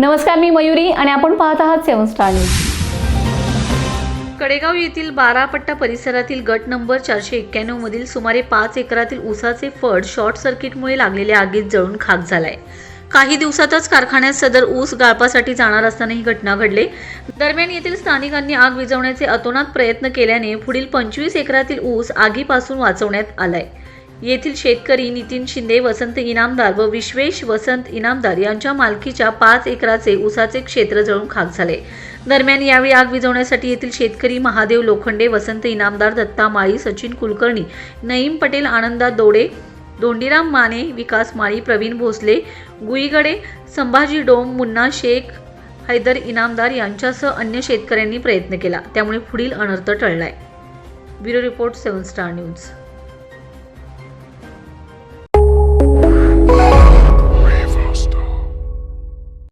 नमस्कार मी मयुरी आणि आपण पाहत आहात सेवन स्टार न्यूज. कडेगाव येथील बारापट्टा परिसरातील गट नंबर चारशे एक्क्याण्णव मधील सुमारे पाच एकरातील ऊसाचे फड शॉर्ट सर्किटमुळे लागलेल्या आगीत जळून खाक झालाय. काही दिवसातच कारखान्यात सदर ऊस गाळपासाठी जाणार असताना ही घटना घडली. दरम्यान येथील स्थानिकांनी आग विझवण्याचे अतोनात प्रयत्न केल्याने पुढील पंचवीस एकरातील ऊस आगीपासून वाचवण्यात आलाय. येथील शेतकरी नितीन शिंदे वसंत इनामदार व विश्वेश वसंत इनामदार यांच्या मालकीच्या पाच एकराचे उसाचे क्षेत्र जळून खाक झाले. दरम्यान यावेळी आग विझवण्यासाठी येथील शेतकरी महादेव लोखंडे वसंत इनामदार दत्ता माळी सचिन कुलकर्णी नईम पटेल आनंदा दोडे धोंडीराम माने विकास माळी प्रवीण भोसले गुईगडे संभाजी डोम मुन्ना शेख हैदर इनामदार यांच्यासह अन्य शेतकऱ्यांनी प्रयत्न केला. त्यामुळे पुढील अनर्थ टळलाय. Bureau report seven star news.